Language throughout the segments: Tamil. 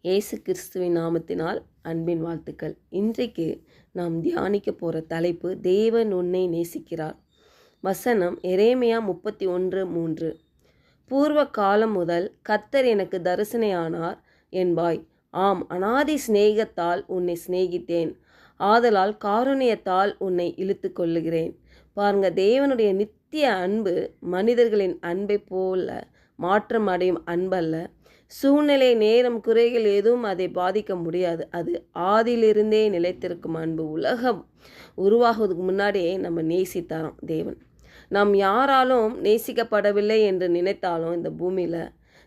இயேசு கிறிஸ்துவின் நாமத்தினால் அன்பின் வாழ்த்துக்கள். இன்றைக்கு நாம் தியானிக்க போகிற தலைப்பு தேவன் உன்னை நேசிக்கிறார். வசனம் எரேமையா முப்பத்தி ஒன்று மூன்று. பூர்வ காலம் முதல் கத்தர் எனக்கு தரிசனையானார் என்பாய். ஆம் அனாதி சிநேகத்தால் உன்னை சிநேகித்தேன். ஆதலால் காருண்யத்தால் உன்னை இழுத்து கொள்ளுகிறேன். பாருங்க தேவனுடைய நித்திய அன்பு மனிதர்களின் அன்பை போல மாற்றம் அடையும் அன்பல்ல. சூழ்நிலை நேரம் குறைகள் எதுவும் அதை பாதிக்க முடியாது. அது ஆதியிலிருந்தே நிலைத்திருக்கும் அன்பு உலகம். உருவாகுவதுக்கு முன்னாடியே நம்ம நேசித்தாராம் தேவன். நாம் யாராலும் நேசிக்கப்படவில்லை என்று நினைத்தாலும் இந்த பூமியில்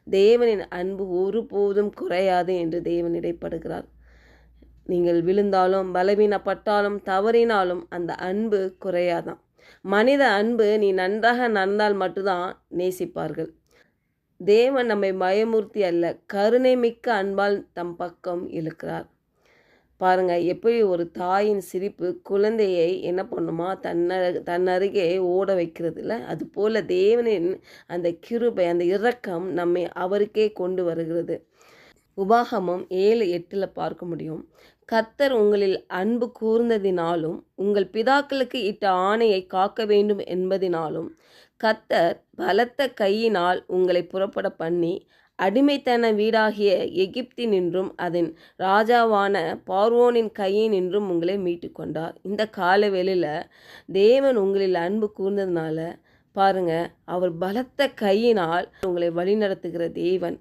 தேவனின் அன்பு ஒருபோதும் குறையாது என்று தேவன் இடைப்படுகிறார். நீங்கள் விழுந்தாலும் பலவீனப்பட்டாலும் தவறினாலும் அந்த அன்பு குறையாதான். மனித அன்பு நீ நன்றாக நடந்தால் மட்டும்தான் நேசிப்பார்கள். தேவன் நம்மை பயமூர்த்தி அல்ல. கருணை மிக்க அன்பால் தம் பக்கம் இழுக்கிறார். பாருங்க எப்படி ஒரு தாயின் சிரிப்பு குழந்தையை என்ன பண்ணுமா? தன்ன தன்னருகே ஓட வைக்கிறது இல்லை அது போல தேவனின் அந்த கிருபை அந்த இரக்கம் நம்மை அவருக்கே கொண்டு வருகிறது. உபாகமம் ஏழு எட்டில் பார்க்க முடியும். கத்தர் உங்களில் அன்பு கூர்ந்ததினாலும் உங்கள் பிதாக்களுக்கு இட்ட ஆணையை காக்க வேண்டும் என்பதினாலும் கத்தர் பலத்த கையினால் உங்களை புறப்பட பண்ணி அடிமைத்தன வீடாகிய எகிப்தினின்றும் அதன் ராஜாவான பார்வோனின் கையினின்றும் உங்களை மீட்டு கொண்டார் இந்த காலவெளியில் தேவன் உங்களில் அன்பு கூர்ந்ததுனால பாருங்க அவர் பலத்த கையினால் உங்களை வழிநடத்துகிற தேவன்.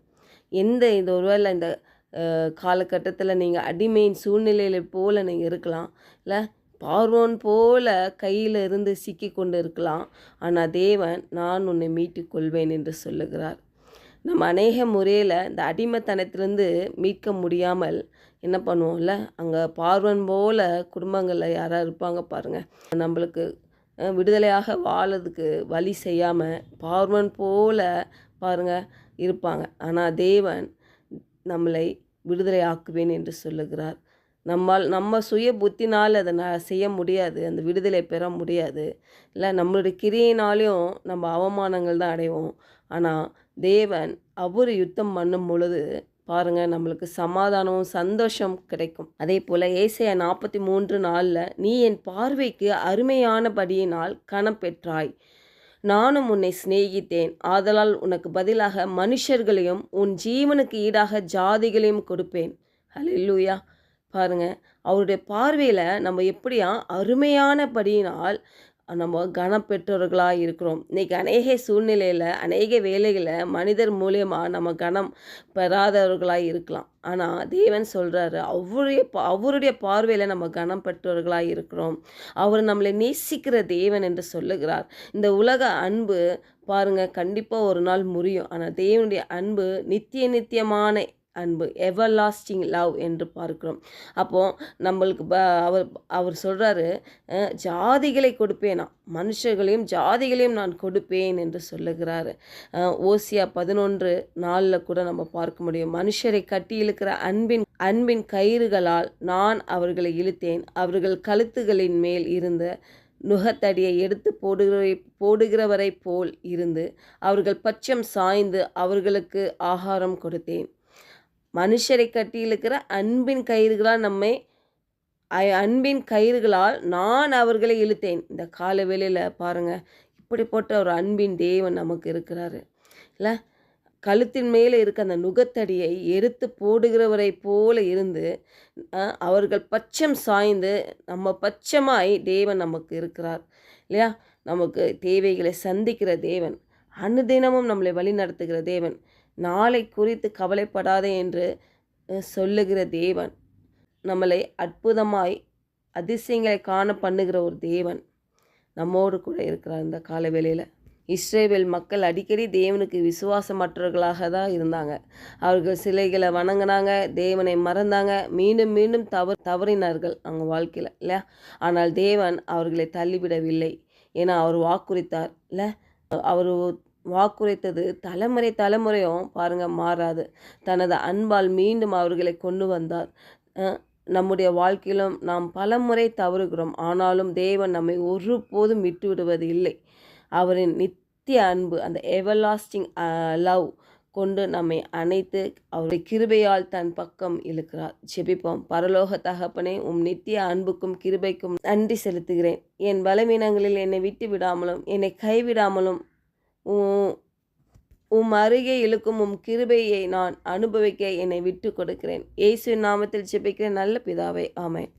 எந்த இந்த ஒருவேளை இந்த காலகட்டத்தில் நீங்கள் அடிமையின் சூழ்நிலையில் போல் நீங்கள் இருக்கலாம். இல்லை பார்வோன் போல கையில் இருந்து சிக்கி கொண்டு இருக்கலாம் ஆனால் தேவன் நான் உன்னை மீட்டு கொள்வேன் என்று சொல்லுகிறார். நம்ம அநேக முறையில் இந்த அடிமைத்தனத்திலேருந்து மீட்க முடியாமல் என்ன பண்ணுவோம்ல? அங்கே பார்வன் போல் குடும்பங்களில் யாராவது இருப்பாங்க பாருங்கள் நம்மளுக்கு விடுதலையாக வாழறதுக்கு வழி செய்யாமல் பார்வன் போல் பாருங்கள் இருப்பாங்க. ஆனால் தேவன் நம்மளை விடுதலை ஆக்குவேன் என்று சொல்லுகிறார். நம்மால் நம்ம சுய புத்தினால் அதை நான் செய்ய முடியாது. அந்த விடுதலை பெற முடியாது. இல்லை நம்மளுடைய கிரியினாலையும் நம்ம அவமானங்கள் தான் அடைவோம். ஆனால் தேவன் அவர் யுத்தம் பண்ணும் பொழுது பாருங்கள் நம்மளுக்கு சமாதானமும் சந்தோஷம் கிடைக்கும். அதே போல் ஏசையா நாற்பத்தி மூன்று நாளில் நீ என் பார்வைக்கு அருமையானபடியினால் கணம் பெற்றாய். நானும் உன்னை சிநேகித்தேன். ஆதலால் உனக்கு பதிலாக மனுஷர்களையும் உன் ஜீவனுக்கு ஈடாக ஜாதிகளையும் கொடுப்பேன். ஹலெல்லூயா பாருங்க. அவருடைய பார்வையில் நம்ம எப்படியா அருமையானபடியினால் நம்ம கனம் பெற்றவர்களாக இருக்கிறோம். இன்றைக்கி அநேக சூழ்நிலையில் அநேக வேலைகளை மனிதர் மூலியமாக நம்ம கனம் பெறாதவர்களாக இருக்கலாம். ஆனால் தேவன் சொல்கிறாரு அவருடைய அவருடைய பார்வையில் நம்ம கனம் பெற்றவர்களாக இருக்கிறோம். அவர் நம்மளை நேசிக்கிற தேவன் என்று சொல்லுகிறார். இந்த உலக அன்பு பாருங்கள் கண்டிப்பாக ஒரு நாள் முறியும். ஆனால் தேவனுடைய அன்பு நித்திய நித்தியமான அன்பு எவர் லாஸ்டிங் லவ் என்று பார்க்கிறோம். அப்போது நம்மளுக்கு அவர் அவர் சொல்கிறாரு ஜாதிகளை கொடுப்பேனா? மனுஷர்களையும் ஜாதிகளையும் நான் கொடுப்பேன் என்று சொல்லுகிறாரு. ஓசியா பதினொன்று நாளில் கூட நம்ம பார்க்க முடியும். மனுஷரை கட்டி இழுக்கிற அன்பின் அன்பின் கயிறுகளால் நான் அவர்களை இழுத்தேன். அவர்கள் கழுத்துகளின் மேல் இருந்த நுகத்தடியை எடுத்து போடுகிறவரை போடுகிறவரை போல் இருந்து அவர்கள் பச்சம் சாய்ந்து அவர்களுக்கு ஆகாரம் கொடுத்தேன். மனுஷரை கட்டியிருக்கிற அன்பின் கயிறுகளால் நம்மை அன்பின் கயிறுகளால் நான் அவர்களை இழுத்தேன். இந்த கால வேலையில் பாருங்கள் இப்படிப்பட்ட ஒரு அன்பின் தேவன் நமக்கு இருக்கிறாரு. இல்லை கழுத்தின் மேலே இருக்க அந்த நுகத்தடியை எடுத்து போடுகிறவரை போல இருந்து அவர்கள் பச்சம் சாய்ந்து நம்ம பச்சமாய் தேவன் நமக்கு இருக்கிறார். இல்லையா? நமக்கு தேவைகளை சந்திக்கிற தேவன் அனுதினமும் நம்மளை வழி நடத்துகிற தேவன். நாளை குறித்து கவலைப்படாதே என்று சொல்லுகிற தேவன் நம்மளை அற்புதமாய் அதிசயங்களை காண பண்ணுகிற ஒரு தேவன் நம்மோடு கூட இருக்கிறார் இந்த காலவேளையில் இஸ்ரேவேல் மக்கள் அடிக்கடி தேவனுக்கு விசுவாசமற்றவர்களாக தான் இருந்தாங்க. அவர்கள் சிலைகளை வணங்கினாங்க தேவனை மறந்தாங்க மீண்டும் மீண்டும் தவறு தவறினார்கள் அவங்க வாழ்க்கையில் இல்லையா? ஆனால் தேவன் அவர்களை தள்ளிவிடவில்லை. ஏன்னா அவர் வாக்குறித்தார் இல்லை? அவர் வாக்குரைத்தது தலைமுறை தலைமுறையும் பாருங்கள் மாறாது. தனது அன்பால் மீண்டும் அவர்களை கொண்டு வந்தார். நம்முடைய வாழ்க்கையிலும் நாம் பல முறை தவறுகிறோம். ஆனாலும் தேவன் நம்மை ஒருபோதும் விட்டு விடுவது இல்லை. அவரின் நித்திய அன்பு அந்த எவர்லாஸ்டிங் லவ் கொண்டு நம்மை அணைத்து அவருடைய கிருபையால் தன் பக்கம் இழுக்கிறார். ஜெபிப்போம். பரலோக தகப்பனே உம் நித்திய அன்புக்கும் கிருபைக்கும் நன்றி செலுத்துகிறேன். என் பலவீனங்களில் என்னை விட்டு விடாமலும் என்னை கைவிடாமலும் உம் உம் அருகே இழுக்கும் உம் கிருபையை நான் அனுபவிக்க என்னை விட்டு கொடுக்கிறேன். இயேசுவின் நாமத்தில் ஜெபிக்கிற நல்ல பிதாவை ஆமேன்.